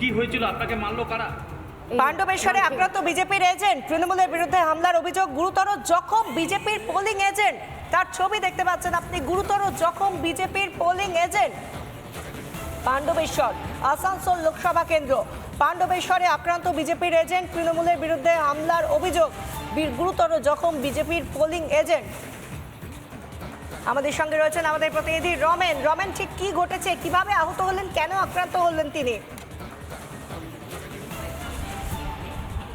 কি হয়েছিল? আপনাকে মারলো কারা? পাণ্ডবেশ্বরে আক্রান্ত বিজেপির এজেন্ট তৃণমূলের বিরুদ্ধে হামলার অভিযোগ গুরুতর জখম বিজেপির পোলিং এজেন্ট। তার ছবি দেখতে পাচ্ছেন আপনি গুরুতর জখম বিজেপির পোলিং এজেন্ট। পাণ্ডবেশ্বর আসানসোল লোকসভা কেন্দ্র। পাণ্ডবেশ্বরে আক্রান্ত বিজেপির এজেন্ট তৃণমূলের বিরুদ্ধে হামলার অভিযোগ গুরুতর জখম বিজেপির পোলিং এজেন্ট। আমাদের সঙ্গে রয়েছেন আমাদের প্রতিনিধি রমেন। রমেন ঠিক কি ঘটেছে? কীভাবে আহত হলেন? কেন আক্রান্ত হলেন তিনি?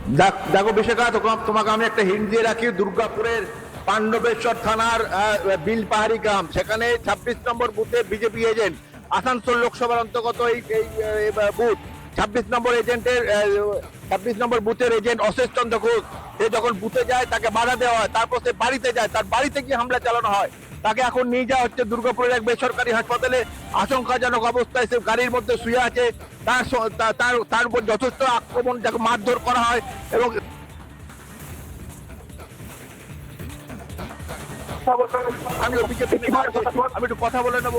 দেখ- বিশেখা তোমা- তোমাকে আমি একটা হিন্ট দিয়ে রাখি দুর্গাপুরের পাণ্ডবেশ্বর থানার আহ, বিল পাহাড়ি গ্রাম। সেখানে ছাব্বিশ নম্বর বুথে বিজেপি এজেন্ট আসানসোল লোকসভার অন্তর্গত এই, বুথ। ছাব্বিশ নম্বর এজেন্টের ছাব্বিশ নম্বর বুথের এজেন্ট অশেষ চন্দ্র ঘোষ। সে যখন বুথে যায় তাকে বাধা দেওয়া হয় তারপর সে বাড়িতে যায়। তার বাড়িতে গিয়ে হামলা চালানো হয়। তাকে এখন নিয়ে যাওয়া হচ্ছে দুর্গাপুরের এক বেসরকারি হাসপাতালে। আশঙ্কাজনক অবস্থায় সে গাড়ির মধ্যে শুয়ে আছে। তার তার তার উপর যথেষ্ট আক্রমণ তাকে মারধর করা হয় এবং আমি অভিযোগ আমি একটু কথা বলে নেব।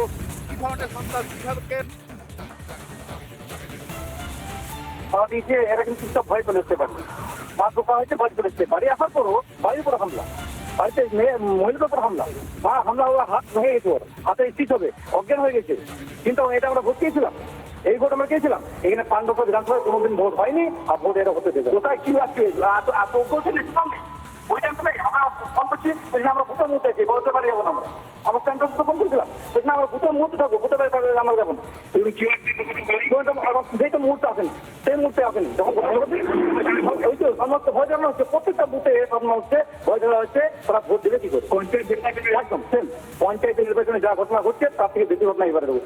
কি ধরনের সন্ত্রাস কীভাবে এরা কিন্তু ভয় চলে আসতে পারে। মা ঢোকা হয়েছে ভয় চলে আসতে বাড়ি আসার পরও বাড়ির উপর হামলা। বাড়িতে মেয়ে মহিলার হামলা। মা হামলা হওয়া হাত ভেঙে গেছে ওর। হাতে স্টিচ হবে, অজ্ঞান হয়ে গেছে। কিন্তু এটা আমরা ভোট দিয়েছিলাম। এই ভোট আমরা খেয়েছিলাম। এখানে পাণ্ডব বিধানসভায় কোনোদিন ভোট হয়নি আর ভোট এটা হতে দেবে। কোথায় কি ওইটা আমরা করছি আমরা বলতে পারি আমরা। আমার থাকব মুহূর্তে সেই মুহূর্তে যখন ওই তো প্রত্যেকটা বুথে হচ্ছে ভয় হচ্ছে তারা ভোট দেবে কি করে? পঞ্চায়েত একদম সেম পঞ্চায়েত নির্বাচনে যা ঘটনা ঘটছে তার থেকে বেশি ঘটনা এবারে দেবো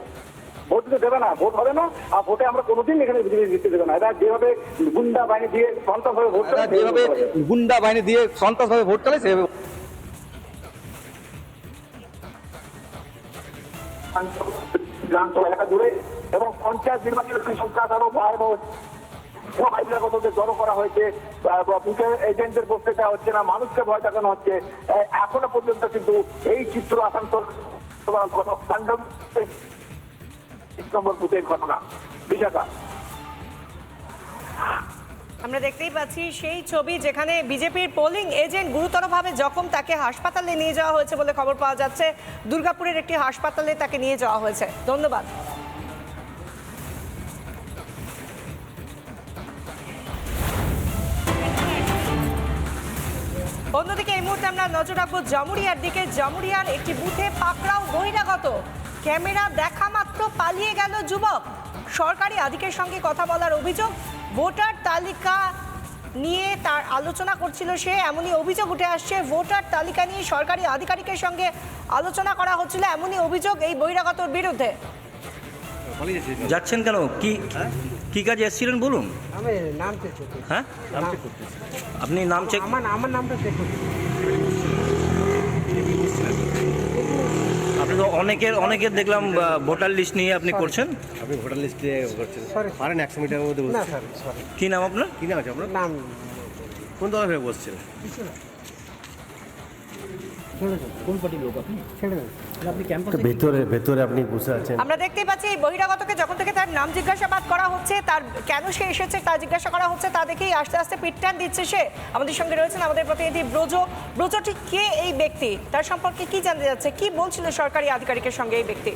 ভোট দিতে দেবে না ভোট হবে না আর ভোটে আমরা কোনোদিন এখানে বিজেপি জিততে দেবে না। এরা যেভাবে গুন্ডা বাহিনী দিয়ে সন্ত্রাসভাবে ভোট যেভাবে গুন্ডা বাহিনী দিয়ে সন্ত্রাসভাবে ভোট চালায় সেভাবে বিধানসভা এলাকা জুড়ে এবং পঞ্চায়েত নির্বাচনের সংখ্যা আরও ভয়াবহ বহিরাগতদের জড়ো করা হয়েছে এজেন্টদের বসতে দেওয়া হচ্ছে না, মানুষকে ভয় দেখানো হচ্ছে এখনও পর্যন্ত কিন্তু এই চিত্র আসানসোল ঘটনা। আমরা দেখতেই পাচ্ছি সেই ছবি যেখানে বিজেপির পোলিং এজেন্ট গুরুতরভাবে জখম তাকে হাসপাতালে নিয়ে যাওয়া হয়েছে বলে খবর পাওয়া যাচ্ছে। দুর্গাপুরের একটি হাসপাতালে তাকে নিয়ে যাওয়া হয়েছে। ধন্যবাদ। অন্যদিকে এই মুহূর্তে আমরা নজর রাখব জামুরিয়ার দিকে। জামুরিয়ার একটি বুথে পাকড়াও বহিরাগত। ক্যামেরা দেখা মাত্র, পালিয়ে গেল যুবক। সরকারি আধিকের সঙ্গে কথা বলার অভিযোগ, ভোটার তালিকা নিয়ে তার আলোচনা করছিল সে, এমনই অভিযোগ উঠে আসছে। ভোটার তালিকা নিয়ে সরকারি আধিকারিকের সঙ্গে আলোচনা করা হচ্ছিল, এমনই অভিযোগ এই বহিরাগতর বিরুদ্ধে। যাচ্ছেন কেন? কি কি কাজে এসেছিলেন বলুন? আমি নাম চেক করতে হ্যাঁ আপনি নাম চেক আমার আমার নামটা চেক আপনি তো অনেকের অনেকের দেখলাম ভোটার লিস্ট নিয়ে আপনি করছেন। আপনি ভোটার লিস্টে করছেন? Sorry. পারেন একশো মিটারের মধ্যে না বসছেন স্যার সরি কি নাম আপনার? কি নাম আছে আপনার? নাম কোন দলের হয়ে বসছেন? ছেড়ে দেন কোন পার্টির লোক আপনি? ছেড়ে দেন আপনি ক্যাম্পাসে ভেতরে ভেতরে আপনি বসে আছেন। আমরা দেখতেই পাচ্ছি এই বহিরাগতকে যখন থেকে তার নাম জিজ্ঞাসাবাদ করা হচ্ছে তার কেন সে এসেছে তা জিজ্ঞাসা করা হচ্ছে তা দেখেই আস্তে আস্তে পিটটান দিচ্ছে সে। আমাদের সঙ্গে রয়েছেন আমাদের প্রতিনিধি ব্রজ। ব্রজ ঠিক কে এই ব্যক্তি? তার সম্পর্কে কি জানতে যাচ্ছে? কি বলছিল সরকারি আধিকারিকের সঙ্গে এই ব্যক্তি?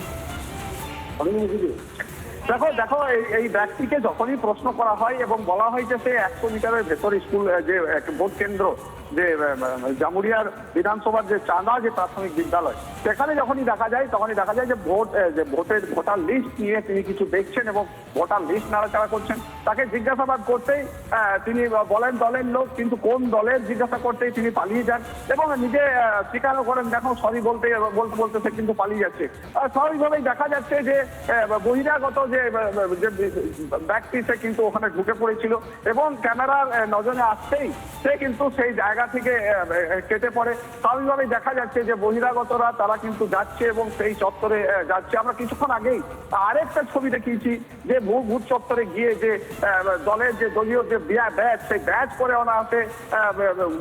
দেখো দেখো এই- ব্যক্তিকে যখনই প্রশ্ন করা হয় এবং বলা হয় যে সে একশো মিটারের ভেতর স্কুল যে এক ভোট কেন্দ্র যে জামুরিয়ার বিধানসভার যে চাঁদা, যে প্রাথমিক বিদ্যালয়, সেখানে যখনই দেখা যায়, তখনই দেখা যায় যে ভোট যে ভোটের ভোটার লিস্ট নিয়ে তিনি কিছু দেখছেন এবং ভোটার লিস্ট নাড়াচাড়া করছেন। তাকে জিজ্ঞাসাবাদ করতেই তিনি বলেন দলের লোক, কিন্তু কোন দলের জিজ্ঞাসা করতেই তিনি পালিয়ে যান এবং নিজে স্বীকারও করেন, দেখো, সরি বলতে বলতে বলতে সে কিন্তু পালিয়ে যাচ্ছে। স্বাভাবিকভাবেই দেখা যাচ্ছে যে বহিরাগত যে ব্যক্তি, সে কিন্তু ওখানে ঢুকে পড়েছিল এবং ক্যামেরার নজরে আসতেই সে কিন্তু সেই জায়গা জায়গা থেকে কেটে পড়ে। স্বাভাবিকভাবেই দেখা যাচ্ছে যে বহিরাগতরা তারা কিন্তু যাচ্ছে এবং সেই চত্বরে যাচ্ছে। আমরা কিছুক্ষণ আগেই আরেকটা ছবি দেখিয়েছি যে ভূত চত্বরে গিয়ে যে দলের যে দলীয় যে ব্যাচ সেই ব্যাচ করে অনাহাসে আহ,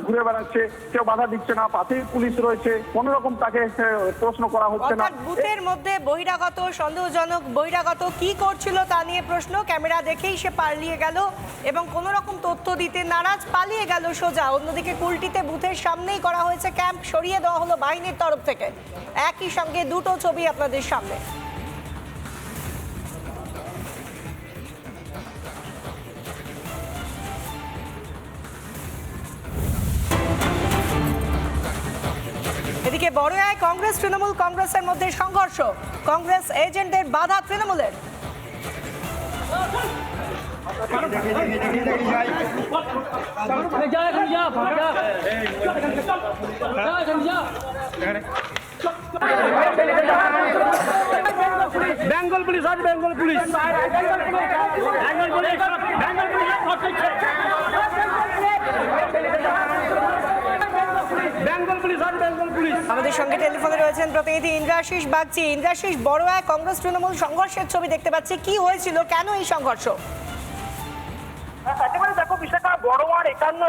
ঘুরে বেড়াচ্ছে। কেউ বাধা দিচ্ছে না পাশেই পুলিশ রয়েছে। কোন রকম তাকে প্রশ্ন করা হচ্ছে না। বুথের মধ্যে বহিরাগত সন্দেহজনক বহিরাগত কি করছিল তা নিয়ে প্রশ্ন। ক্যামেরা দেখেই সে পালিয়ে গেল এবং কোনো রকম তথ্য দিতে নারাজ পালিয়ে গেল সোজা। অন্যদিকে কুলটিতে বুথের সামনেই করা হয়েছে ক্যাম্প। সরিয়ে দেওয়া হলো বাহিনীর তরফ থেকে। একই সঙ্গে দুটো ছবি আপনাদের সামনে। এদিকে বড়য়ায় কংগ্রেস, তৃণমূল কংগ্রেসের মধ্যে সংঘর্ষ। কংগ্রেস এজেন্টদের বাধা তৃণমূলের। বেঙ্গল পুলিশ, আজ বেঙ্গল পুলিশ। আমাদের সঙ্গে টেলিফোনে রয়েছেন প্রতিনিধি ইন্দ্রাশিস বাগচি। ইন্দ্রাশিস বড়য়ায় কংগ্রেস তৃণমূল সংঘর্ষের ছবি দেখতে পাচ্ছি। কি হয়েছিল? কেন এই সংঘর্ষ?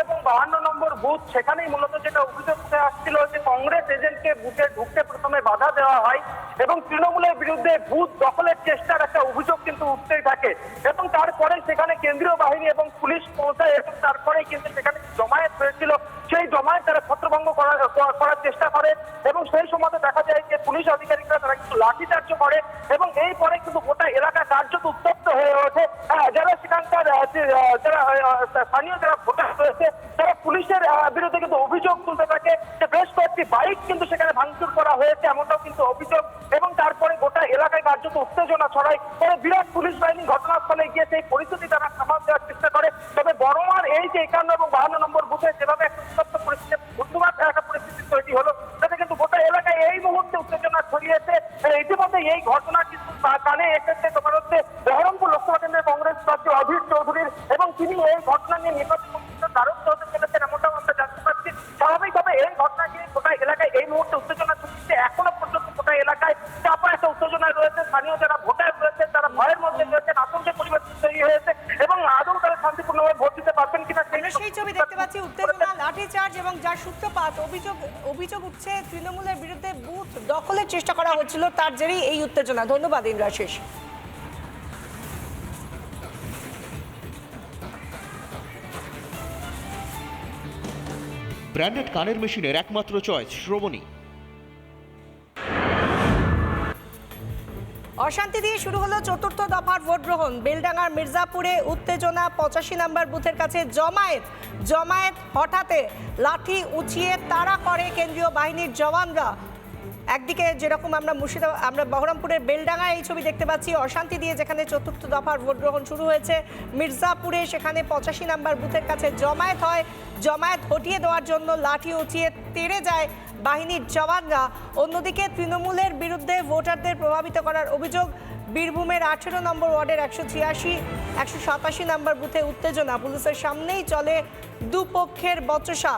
এবং বাহান্ন নম্বর বুথ, সেখানেই মূলত যেটা অভিযোগ আসছিল যে কংগ্রেস এজেন্টকে বুথে ঢুকতে প্রথমে বাধা দেওয়া হয় এবং তৃণমূলের বিরুদ্ধে বুথ দখলের চেষ্টার একটা অভিযোগ কিন্তু উঠতেই থাকে এবং তারপরে সেখানে কেন্দ্রীয় বাহিনী এবং পুলিশ পৌঁছায় এবং তারপরে কিন্তু সেখানে জমায়েত হয়েছিল, সেই জমায়েত তারা ছত্রভঙ্গ করার চেষ্টা করে এবং সেই সময় দেখা যায় যে পুলিশ আধিকারিকরা তারা কিন্তু লাঠিচার্জ করে এবং এই পরে কিন্তু গোটা এলাকা কার্যত উত্তপ্ত হয়ে ওঠে। যারা সেখানকার যারা স্থানীয় যারা ভোটার রয়েছে বিরুদ্ধে কিন্তু অভিযোগ তুলতে থাকে যে বেশ কয়েকটি বাইক কিন্তু সেখানে ভাঙচুর করা হয়েছে, এমনটাও কিন্তু অভিযোগ। এবং তারপরে গোটা এলাকায় কার্যত উত্তেজনা ছড়ায়। পরে বিরাট পুলিশ বাহিনী ঘটনাস্থলে গিয়ে সেই পরিস্থিতি তারা সামাল দেওয়ার চেষ্টা করে। তবে বড়মার এই যে একান্ন এবং বাহান্ন নম্বর বুথে যেভাবে একটা উত্তপ্ত পরিস্থিতি বুধবার একটা পরিস্থিতি তৈরি হলো, তাতে কিন্তু গোটা এলাকায় এই মুহূর্তে উত্তেজনা ছড়িয়েছে। ইতিমধ্যে এই ঘটনা কিন্তু কানে এসেছে। তোমার হচ্ছে বহরমপুর লোকসভা কেন্দ্রের কংগ্রেস প্রার্থী অধীর চৌধুরীর এবং তিনি এই ঘটনা নিয়ে নির্বাচন কমিশনের দ্বারস্থ হতে চলেছেন এমনটাও আমরা জানতে পারছি স্বাভাবিকভাবে এই ঘটনা গোটা এলাকায় এই মুহূর্তে উত্তেজনা ছড়িয়েছে এখনও পর্যন্ত গোটা এলাকায় চাপা একটা উত্তেজনা রয়েছে? স্থানীয় যারা ভোটার রয়েছে, তারা ভয়ের মধ্যে রয়েছেন, আতঙ্কের পরিবেশ তৈরি হয়েছে এবং আদৌ তারা শান্তিপূর্ণভাবে ভোট দিতে পারবেন কিনা সেই ছবি দেখতে পাচ্ছি, উত্তেজনা, লাঠিচার্জ এবং যার সূত্রপাত, অভিযোগ অভিযোগ উঠছে তৃণমূলের বিরুদ্ধে বুথ দখলের চেষ্টা করা হচ্ছিল, তার জেরেই এই উত্তেজনা। ধন্যবাদ, ইন্দ্রাশিস। ব্র্যান্ডেড কানের মেশিনের একমাত্র চয়েস, শ্রবণী। অশান্তি দিয়ে শুরু হলো চতুর্থ দফার ভোট গ্রহণ। বেলডাঙ্গার মির্জাপুরে উত্তেজনা পঁচাশি নাম্বার বুথের কাছে জমায়েত। জমায়েত হঠাতে লাঠি উঁচিয়ে তাড়া করে কেন্দ্রীয় বাহিনীর জওয়ানরা। একদিকে যেরকম আমরা মুর্শিদাবাদ, আমরা বহরমপুরের বেলডাঙ্গা এই ছবি দেখতে পাচ্ছি, অশান্তি দিয়ে যেখানে চতুর্থ দফার ভোট গ্রহণ শুরু হয়েছে, মির্জাপুরে সেখানে পঁচাশি নম্বর বুথের কাছে জমায়েত হয়, জমায়েত হটিয়ে দেওয়ার জন্য লাঠি উঁচিয়ে তেড়ে যায় বাহিনীর জওয়ানরা। অন্যদিকে তৃণমূলের বিরুদ্ধে ভোটারদের প্রভাবিত করার অভিযোগ, বীরভূমের আঠেরো নম্বর ওয়ার্ডের একশো ছিয়াশি, একশো সাতাশি নম্বর বুথে উত্তেজনা। পুলিশের সামনেই চলে দুপক্ষের বচসা।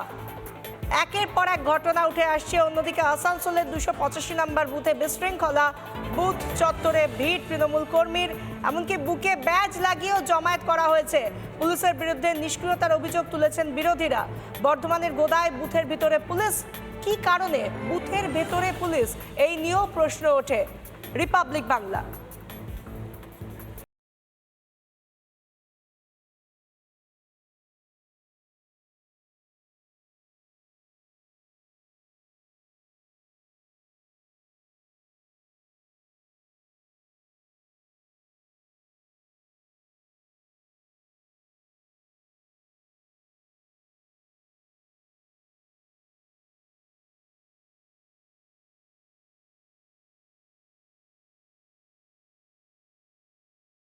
একের পর এক ঘটনা উঠে আসছে। অন্যদিকে আসানসোলের দুশো পঁচাশি নম্বর বুথে বিশৃঙ্খলা, বুথ চত্বরে ভিড়, তৃণমূল কর্মীর, এমনকি বুকে ব্যাজ লাগিয়েও জমায়েত করা হয়েছে। পুলিশের বিরুদ্ধে নিষ্ক্রিয়তার অভিযোগ তুলেছেন বিরোধীরা। বর্ধমানের গোদায় বুথের ভিতরে পুলিশ, কি কারণে বুথের ভেতরে পুলিশ? এই নিয়েও প্রশ্ন ওঠে। রিপাবলিক বাংলা।